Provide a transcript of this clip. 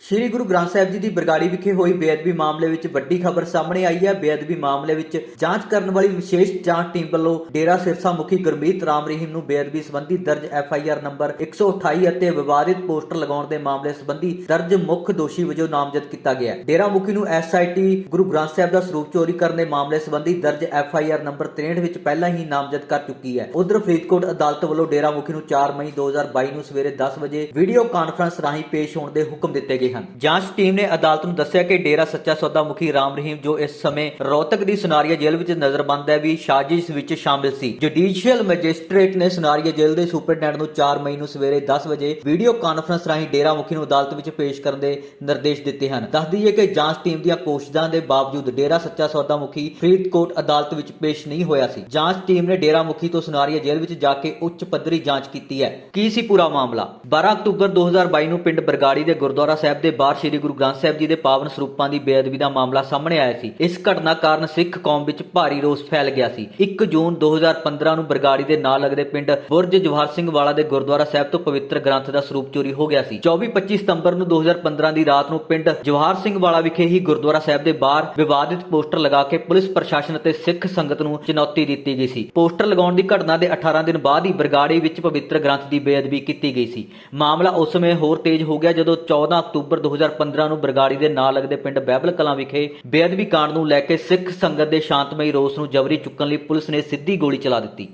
ਸ਼੍ਰੀ ਗੁਰੂ ਗ੍ਰੰਥ ਸਾਹਿਬ ਜੀ ਦੀ ਬਰਗਾੜੀ ਵਿਖੇ ਹੋਈ ਬੇਅਦਬੀ ਮਾਮਲੇ ਵਿੱਚ ਵੱਡੀ ਖਬਰ ਸਾਹਮਣੇ ਆਈ ਹੈ। ਬੇਅਦਬੀ ਮਾਮਲੇ ਵਿੱਚ ਜਾਂਚ ਕਰਨ ਵਾਲੀ ਵਿਸ਼ੇਸ਼ ਜਾਂਚ ਟੀਮ ਵੱਲੋਂ ਡੇਰਾ ਸਿਰਸਾ ਮੁਖੀ ਗੁਰਮੀਤ ਰਾਮ ਰਹੀਮ ਨੂੰ ਬੇਅਦਬੀ ਸੰਬੰਧੀ ਦਰਜ ਐਫ ਆਈ ਆਰ ਨੰਬਰ 128 ਅਤੇ ਵਿਵਾਦਿਤ ਪੋਸਟਰ ਲਗਾਉਣ ਦੇ ਮਾਮਲੇ ਸੰਬੰਧੀ ਦਰਜ ਮੁੱਖ ਦੋਸ਼ੀ ਵਜੋਂ ਨਾਮਜ਼ਦ ਕੀਤਾ ਗਿਆ ਹੈ। ਡੇਰਾ ਮੁਖੀ ਨੂੰ S I T Guru Granth Sahib ਦਾ ਸਰੂਪ ਚੋਰੀ ਕਰਨ ਦੇ ਮਾਮਲੇ ਸੰਬੰਧੀ ਦਰਜ ਐਫ ਆਈ ਆਰ ਨੰਬਰ 63 ਵਿੱਚ ਪਹਿਲਾਂ ਹੀ ਨਾਮਜ਼ਦ ਕਰ ਚੁੱਕੀ ਹੈ। ਉਧਰ ਫਰੀਦਕੋਟ ਅਦਾਲਤ ਵੱਲੋਂ ਡੇਰਾ ਮੁਖੀ ਨੂੰ 4 ਮਈ 2022 ਨੂੰ ਸਵੇਰੇ 10 ਵਜੇ ਵੀਡੀਓ ਕਾਨਫਰੰਸ ਰਾਹੀਂ ਪੇਸ਼ ਹੋਣ ਦੇ ਹੁਕਮ ਦਿੱਤੇ ਗਏ। ਹਨ। ਜਾਂਚ ਟੀਮ ਨੇ ਅਦਾਲਤ ਨੂੰ ਦੱਸਿਆ ਕਿ ਡੇਰਾ ਸੱਚਾ ਸੌਦਾ ਮੁਖੀ ਰਾਮ ਰਹੀਮ ਜੋ ਇਸ ਸਮੇਂ ਰੋਹਤਕ ਦੀ ਸੁਨਾਰੀਆ ਜੇਲ੍ਹ ਵਿੱਚ ਨਜ਼ਰਬੰਦ ਹੈ, ਵੀ ਸਾਜ਼ਿਸ਼ ਵਿੱਚ ਸ਼ਾਮਿਲ ਸੀ। ਜੁਡੀਸ਼ੀਅਲ ਮੈਜਿਸਟ੍ਰੇਟ ਨੇ ਸੁਨਾਰੀਆ ਜੇਲ੍ਹ ਦੇ ਸੁਪਰਡੈਂਟ ਨੂੰ 4 ਮਈ ਨੂੰ ਸਵੇਰੇ 10 ਵਜੇ ਵੀਡੀਓ ਕਾਨਫਰੰਸ ਰਾਹੀਂ ਡੇਰਾ ਮੁਖੀ ਨੂੰ ਅਦਾਲਤ ਵਿੱਚ ਪੇਸ਼ ਕਰਨ ਦੇ ਨਿਰਦੇਸ਼ ਦਿੱਤੇ ਹਨ। ਦੱਸ ਦਈਏ ਕਿ ਜਾਂਚ ਟੀਮ ਦੀਆਂ ਕੋਸ਼ਿਸ਼ਾਂ ਦੇ ਬਾਵਜੂਦ ਡੇਰਾ ਸੱਚਾ ਸੌਦਾ ਮੁਖੀ ਫਰੀਦਕੋਟ ਅਦਾਲਤ ਵਿੱਚ ਪੇਸ਼ ਨਹੀਂ ਹੋਇਆ ਸੀ। ਜਾਂਚ ਟੀਮ ਨੇ ਡੇਰਾ ਮੁਖੀ ਤੋਂ ਸੁਨਾਰੀਆ ਜੇਲ੍ਹ ਵਿੱਚ ਜਾ ਕੇ ਉੱਚ ਪੱਧਰੀ ਜਾਂਚ ਕੀਤੀ ਹੈ। ਕੀ ਸੀ ਪੂਰਾ ਮਾਮਲਾ? 12 ਅਕਤੂਬਰ 2022 ਨੂੰ ਪਿੰਡ ਬਰਗਾੜੀ ਦੇ ਗੁਰਦੁਆਰਾ ਸਾਹਿਬ ਦੇ ਬਾਹਰ ਸ੍ਰੀ ਗੁਰੂ ਗ੍ਰੰਥ ਸਾਹਿਬ ਜੀ ਦੇ ਪਾਵਨ ਸਰੂਪਾਂ ਦੀ ਬੇਅਦਬੀ ਦਾ ਮਾਮਲਾ ਸਾਹਮਣੇ ਆਇਆ ਸੀ, ਇਸ ਘਟਨਾ ਕਾਰਨ ਸਿੱਖ ਕੌਮ ਵਿੱਚ ਭਾਰੀ ਰੋਸ ਫੈਲ ਗਿਆ ਸੀ। 1 ਜੂਨ 2015 ਨੂੰ ਬਰਗਾੜੀ ਦੇ ਨਾਲ ਲੱਗਦੇ ਪਿੰਡ ਬੁਰਜ ਜਵਾਹਰ ਸਿੰਘ ਵਾਲਾ ਦੇ ਗੁਰਦੁਆਰਾ ਸਾਹਿਬ ਤੋਂ ਪਵਿੱਤਰ ਗ੍ਰੰਥ ਦਾ ਸਰੂਪ ਚੋਰੀ ਹੋ ਗਿਆ ਸੀ। 24-25 ਸਤੰਬਰ ਨੂੰ 2015 ਦੀ ਰਾਤ ਨੂੰ ਪਿੰਡ ਜਵਾਹਰ ਸਿੰਘ ਵਾਲਾ ਵਿਖੇ ਹੀ ਗੁਰਦੁਆਰਾ ਸਾਹਿਬ ਦੇ ਬਾਹਰ ਵਿਵਾਦਿਤ ਪੋਸਟਰ ਲਗਾ ਕੇ ਪੁਲਿਸ ਪ੍ਰਸ਼ਾਸਨ ਅਤੇ ਸਿੱਖ ਸੰਗਤ ਨੂੰ ਚੁਣੌਤੀ ਦਿੱਤੀ ਗਈ ਸੀ। ਪੋਸਟਰ ਲਗਾਉਣ ਦੀ ਘਟਨਾ ਦੇ 18 ਦਿਨ ਬਾਅਦ ਹੀ ਬਰਗਾੜੀ ਵਿੱਚ ਪਵਿੱਤਰ ਗ੍ਰੰਥ ਦੀ ਬੇਅਦਬੀ ਕੀਤੀ ਗਈ ਸੀ। ਮਾਮਲਾ ਉਸ ਸਮੇਂ ਹੋਰ ਤੇਜ਼ ਹੋ ਗਿਆ ਜਦੋਂ 14 ਅਕਤੂਬਰ 2015 ਨੂੰ ਬਰਗਾੜੀ ਦੇ ਨਾਲ ਲੱਗਦੇ ਪਿੰਡ ਬਹਿਬਲ ਕਲਾਂ ਵਿਖੇ ਬੇਅਦਬੀ ਕਾਂਡ ਨੂੰ ਲੈ ਕੇ ਸਿੱਖ ਸੰਗਤ ਦੇ ਸ਼ਾਂਤਮਈ ਰੋਸ ਨੂੰ ਜਬਰੀ ਚੁੱਕਣ ਲਈ ਪੁਲਿਸ ਨੇ ਸਿੱਧੀ ਗੋਲੀ ਚਲਾ ਦਿੱਤੀ।